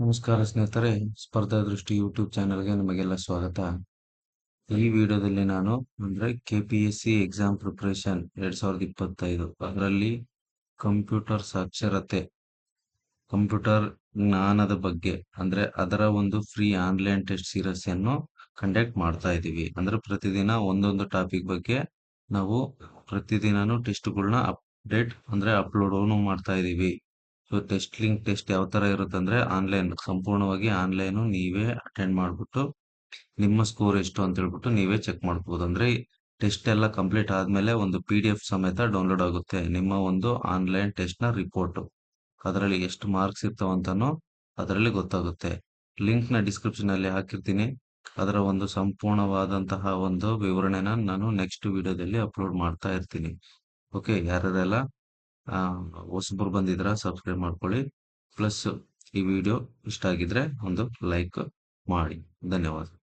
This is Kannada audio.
ನಮಸ್ಕಾರ ಸ್ನೇಹಿತರೆ, ಸ್ಪರ್ಧಾ ದೃಷ್ಟಿ ಯೂಟ್ಯೂಬ್ ಚಾನಲ್ಗೆ ನಿಮಗೆಲ್ಲ ಸ್ವಾಗತ. ಈ ವಿಡಿಯೋದಲ್ಲಿ ನಾನು ಅಂದ್ರೆ K P S C exam preparation ಎರಡ್ ಸಾವಿರದ ಇಪ್ಪತ್ತೈದು. ಅದರಲ್ಲಿ ಕಂಪ್ಯೂಟರ್ ಸಾಕ್ಷರತೆ ಕಂಪ್ಯೂಟರ್ ಜ್ಞಾನದ ಬಗ್ಗೆ ಅಂದ್ರೆ ಅದರ ಒಂದು ಫ್ರೀ ಆನ್ಲೈನ್ ಟೆಸ್ಟ್ ಸೀರೀಸ್ ಅನ್ನು ಕಂಡಕ್ಟ್ ಮಾಡ್ತಾ ಇದ್ದೀವಿ. ಅಂದ್ರೆ ಪ್ರತಿದಿನ ಒಂದೊಂದು ಟಾಪಿಕ್ ಬಗ್ಗೆ ನಾವು ಪ್ರತಿದಿನಾನು ಟೆಸ್ಟ್ಗಳನ್ನ ಅಪ್ಡೇಟ್ ಅಂದ್ರೆ ಅಪ್ಲೋಡ್ ಮಾಡ್ತಾ ಇದೀವಿ ಸೊ ಟೆಸ್ಟ್ ಲಿಂಕ್ ಟೆಸ್ಟ್ ಯಾವ ತರ ಇರುತ್ತೆ ಅಂದ್ರೆ ಆನ್ಲೈನ್ ಸಂಪೂರ್ಣವಾಗಿ ಆನ್ಲೈನ್ ನೀವೇ ಅಟೆಂಡ್ ಮಾಡ್ಬಿಟ್ಟು ನಿಮ್ಮ ಸ್ಕೋರ್ ಎಷ್ಟು ಅಂತ ಹೇಳ್ಬಿಟ್ಟು ನೀವೇ ಚೆಕ್ ಮಾಡ್ಬೋದು. ಅಂದ್ರೆ ಟೆಸ್ಟ್ ಎಲ್ಲ ಕಂಪ್ಲೀಟ್ ಆದ್ಮೇಲೆ ಒಂದು ಪಿ ಡಿ ಎಫ್ ಸಮೇತ ಡೌನ್ಲೋಡ್ ಆಗುತ್ತೆ. ನಿಮ್ಮ ಒಂದು ಆನ್ಲೈನ್ ಟೆಸ್ಟ್ನ ರಿಪೋರ್ಟ್ ಅದರಲ್ಲಿ ಎಷ್ಟು ಮಾರ್ಕ್ಸ್ ಇರ್ತಾವಂತಾನು ಅದರಲ್ಲಿ ಗೊತ್ತಾಗುತ್ತೆ. ಲಿಂಕ್ನ ಡಿಸ್ಕ್ರಿಪ್ಷನ್ ಅಲ್ಲಿ ಹಾಕಿರ್ತೀನಿ. ಅದರ ಒಂದು ಸಂಪೂರ್ಣವಾದಂತಹ ಒಂದು ವಿವರಣೆನ ನಾನು ನೆಕ್ಸ್ಟ್ ವಿಡಿಯೋದಲ್ಲಿ ಅಪ್ಲೋಡ್ ಮಾಡ್ತಾ ಇರ್ತೀನಿ. ಓಕೆ ಯಾರೆಲ್ಲ ಹೊಸಬರು ಬಂದಿದ್ರ ಸಬ್ಸ್ಕ್ರೈಬ್ ಮಾಡ್ಕೊಳ್ಳಿ. ಪ್ಲಸ್ ಈ ವಿಡಿಯೋ ಇಷ್ಟ ಆಗಿದ್ರೆ ಒಂದು ಲೈಕ್ ಮಾಡಿ. ಧನ್ಯವಾದ.